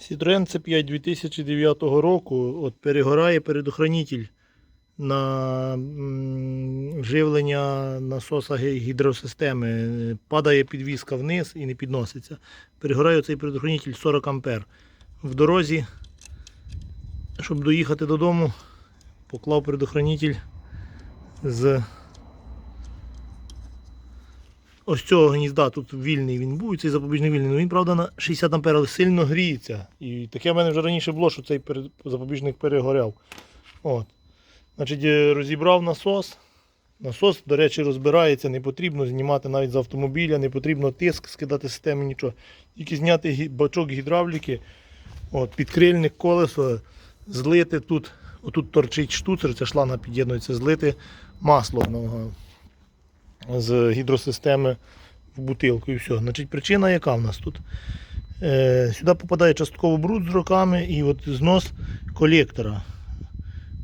Citroen C5 2009 року от перегорає передохранитель на живлення насоса гідросистеми. Падає підвіска вниз і не підноситься. Перегорає цей передохранитель 40 ампер. В дорозі, щоб доїхати додому, поклав передохранитель з ось цього гнізда. Тут вільний він був, цей запобіжний вільний. Ну він, правда, на 60 ампер, але сильно гріється. І таке в мене вже раніше було, що цей запобіжник перегоряв. От. Значить, е, розібрав насос. Насос, до речі, розбирається, не потрібно знімати навіть з автомобіля, не потрібно тиск скидати системи, нічого. Тільки зняти бачок гідравліки, от, підкрильник колесо, злити тут, отут торчить штуцер, ця шланга під'єднується, злити масло з гідросистеми в бутилку і все. Значить, причина яка в нас тут? Е, сюди попадає частково бруд з роками і от знос колектора.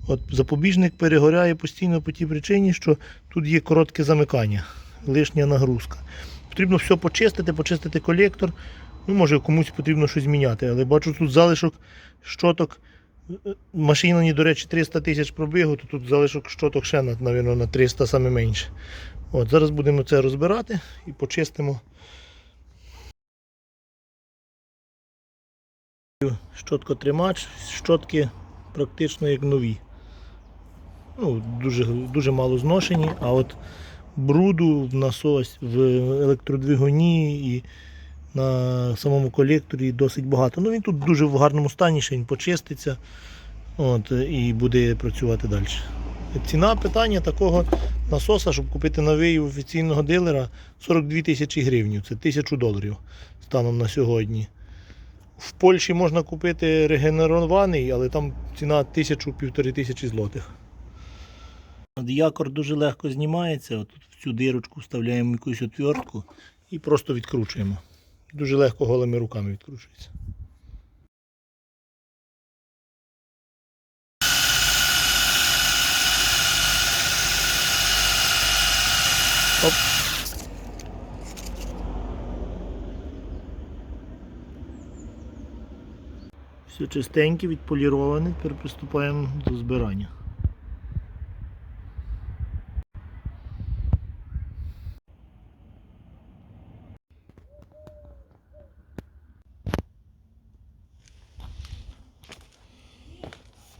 От запобіжник перегоряє постійно по тій причині, що тут є коротке замикання, лишня нагрузка. Потрібно все почистити, почистити колектор. Ну, може комусь потрібно щось міняти, але бачу тут залишок щоток. Е, Машині, до речі, 300 тисяч пробігу, то тут залишок щоток ще на, на 300 саме менше. От, зараз будемо це розбирати і почистимо. Щоткотримач, щотки практично як нові ну, дуже, дуже мало зношені, а от бруду в насос, в електродвигуні і на самому колекторі досить багато. Ну він тут дуже в гарному стані, ще він почиститься от, і буде працювати далі. Ціна питання такого насоса, щоб купити новий офіційного дилера 42 тисячі гривень. Це тисячу доларів станом на сьогодні. В Польщі можна купити регенерований, але там ціна тисячу-півтори тисячі злотих. От якор дуже легко знімається. От в цю дирочку вставляємо якусь отвертку і просто відкручуємо. Дуже легко голими руками відкручується. Оп. Все чистеньке, відполіроване. Тепер приступаємо до збирання.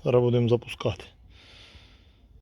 Зараз будемо запускати.